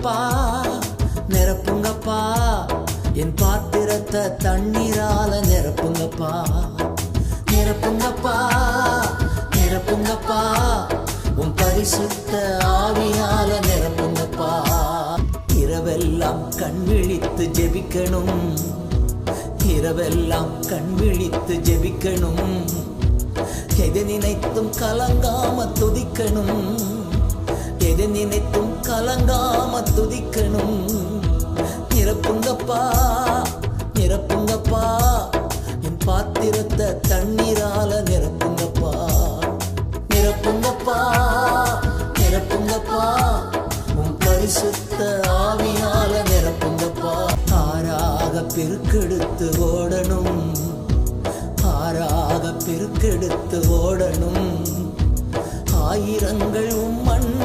நிரப்புங்கப்பா நிரப்புங்கப்பா என் பாத்திரத்தை தண்ணீரால நிரப்புங்கப்பா நிரப்புங்கப்பா நிரப்புங்கப்பா உன் பரிசுத்த ஆவியால நிரப்புங்கப்பா இரவெல்லாம் கண் விழித்து ஜெபிக்கணும். இரவெல்லாம் கண் விழித்து ஜெபிக்கணும். எதை நினைத்தும் கலங்காம துதிக்கணும். எதை நினைத்தும் கல துதிக்கணும். நிரப்புங்கப்பா நிரப்புங்கப்பா. என் பாத்திரத்தை தண்ணீரால நிரப்புங்கப்பா. நிரப்புங்கப்பா நிரப்புங்கப்பா. உன் பரிசுத்த ஆவியால நிரப்புங்கப்பா. ஆறாக பெருக்கெடுத்து ஓடணும். ஆறாக பெருக்கெடுத்து ஓடணும். ஆயிரங்கள் உம் மண்டை